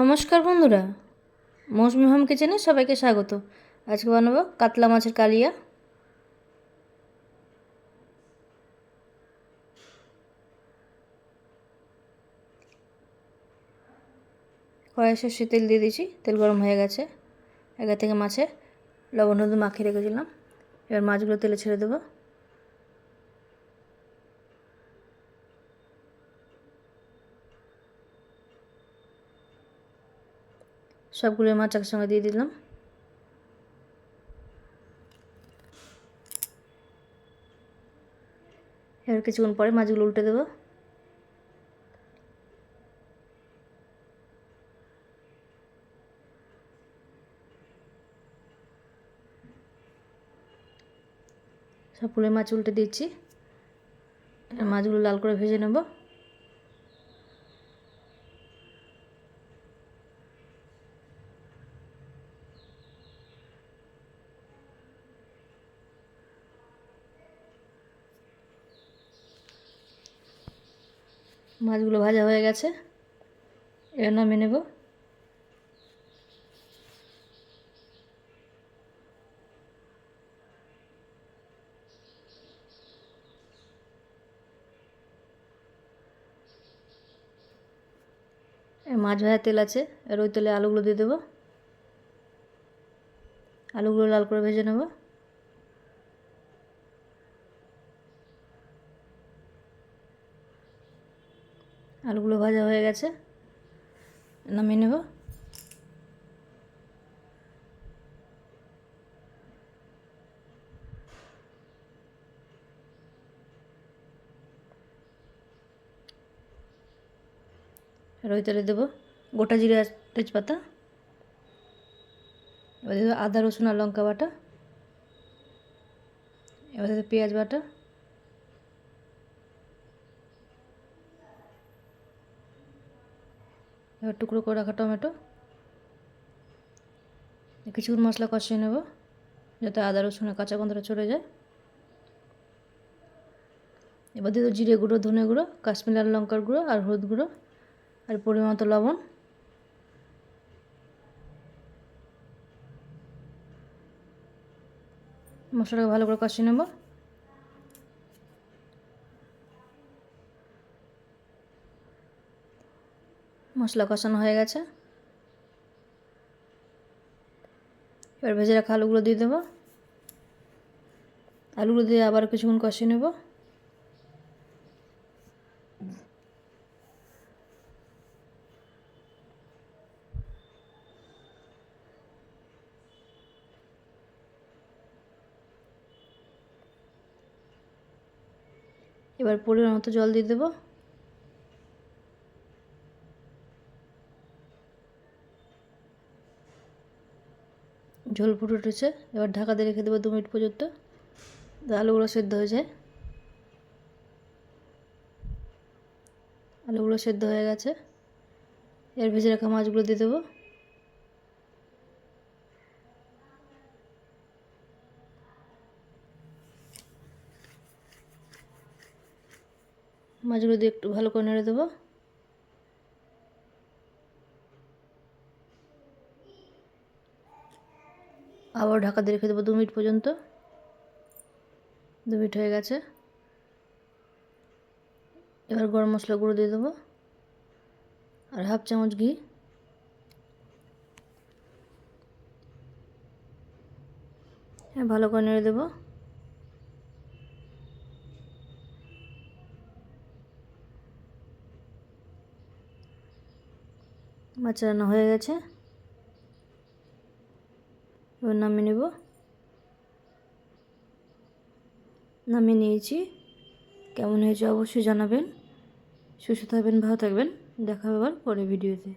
নমস্কার বন্ধুরা। মৌসুমি হোম কিচেনে সবাইকে স্বাগত। আজকে বানাবো কাতলা মাছের কালিয়া। কড়াই সর্ষে তেল দিয়ে দিয়েছি। তেল গরম হয়ে গেছে। আগে থেকে মাছে লবণ হলুদ মাখিয়ে রেখেছিলাম। এবার মাছগুলো তেলে ছেড়ে দেবো। সবগুলো মাছ একসঙ্গে দিয়ে দিলাম। এবার কিছুক্ষণ পরে মাছগুলো উল্টে দেবো। সবগুলো মাছ উল্টে দিচ্ছি। মাছগুলো লাল করে ভেজে নেব। মাছগুলো ভাজা হয়ে গেছে। এবার নামিয়ে নেব। মাছ ভাজা তেল আছে আর ওই তেলে আলুগুলো দিয়ে দেবো। আলুগুলো লাল করে ভেজে নেব। আলুগুলো ভাজা হয়ে গেছে। নামিয়ে নেব। ওই দেবো। গোটা জিরে তেজপাতা। এবার দেবো আদা, রসুন আর লঙ্কা বাটা। এবার দেবো পেঁয়াজ বাটা। এবার টুকরো করে রাখা টমেটো। কিছুক্ষণ মশলা কষিয়ে নেব, যাতে আদা রসুনের কাঁচা গন্ধটা চলে যায়। এবার দিয়ে জিরে গুঁড়ো, ধনে গুঁড়ো, কাশ্মীর লাল লঙ্কার গুঁড়ো আর হলুদ গুঁড়ো আর পরিমাণ মতো লবণ। মশলাটাকে ভালো করে কষিয়ে নেব। মশলা কষানো হয়ে গেছে। এবার ভেজে রাখা আলুগুলো দিয়ে দেবো। আলুগুলো দিয়ে আবার কিছুক্ষণ কষিয়ে নেব। এবার পরিমাণ মতো জল দিয়ে দেবো। ঝোল ফুটে উঠেছে এবার ঢাকা দিয়ে রেখে দেবো দু মিনিট পর্যন্ত। আলুগুলো সেদ্ধ হয়ে যায় আলুগুলো সেদ্ধ হয়ে গেছে। এর ভেজে রাখা মাছগুলো দিয়ে দেবো। মাছগুলো দিয়ে একটু ভালো করে নেড়ে দেবো। আবার ঢাকা দিয়ে রেখে দেবো দু মিনিট পর্যন্ত। দু মিনিট হয়ে গেছে। এবার গরম মশলা গুঁড়ো দিয়ে দেবো। আর হাফ চামচ ঘি। হ্যাঁ ভালো করে নেড়ে দেবো। মাছ রান্না হয়ে গেছে। এবার নামিয়ে নেব। নামিয়ে নিয়েছি। কেমন হয়েছে অবশ্যই জানাবেন। সুস্থ থাকবেন, ভালো থাকবেন। দেখা হবে আবার পরে ভিডিওতে।